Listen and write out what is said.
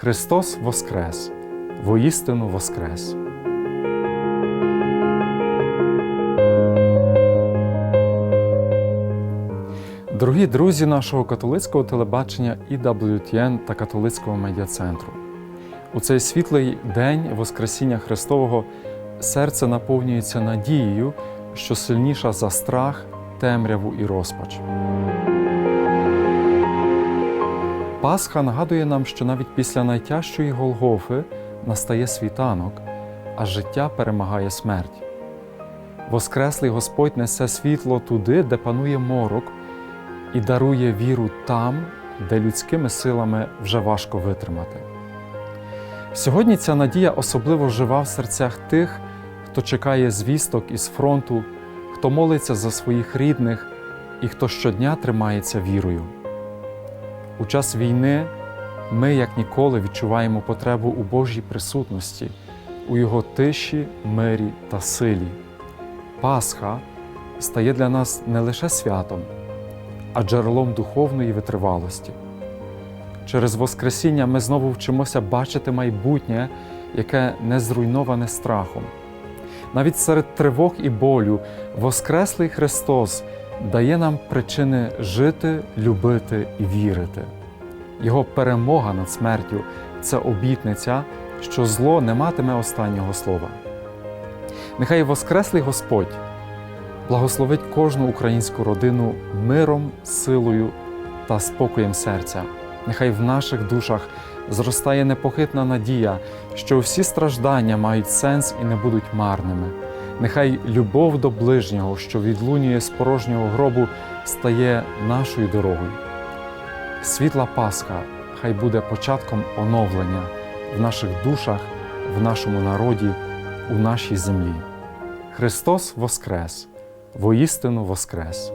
Христос Воскрес! Воістину Воскрес! Дорогі друзі нашого католицького телебачення EWTN та католицького медіа-центру. У цей світлий день Воскресіння Христового серце наповнюється надією, що сильніша за страх, темряву і розпач. Пасха нагадує нам, що навіть після найтяжчої Голгофи настає світанок, а життя перемагає смерть. Воскреслий Господь несе світло туди, де панує морок, і дарує віру там, де людськими силами вже важко витримати. Сьогодні ця надія особливо жива в серцях тих, хто чекає звісток із фронту, хто молиться за своїх рідних і хто щодня тримається вірою. У час війни ми, як ніколи, відчуваємо потребу у Божій присутності, у Його тиші, мирі та силі. Пасха стає для нас не лише святом, а джерелом духовної витривалості. Через Воскресіння ми знову вчимося бачити майбутнє, яке не зруйноване страхом. Навіть серед тривог і болю Воскреслий Христос дає нам причини жити, любити і вірити. Його перемога над смертю це обітниця, що зло не матиме останнього слова. Нехай Воскреслий Господь благословить кожну українську родину миром, силою та спокоєм серця. Нехай в наших душах зростає непохитна надія, що всі страждання мають сенс і не будуть марними. Нехай любов до ближнього, що відлунює з порожнього гробу, стає нашою дорогою. Світла Пасха хай буде початком оновлення в наших душах, в нашому народі, у нашій землі. Христос Воскрес! Воістину Воскрес!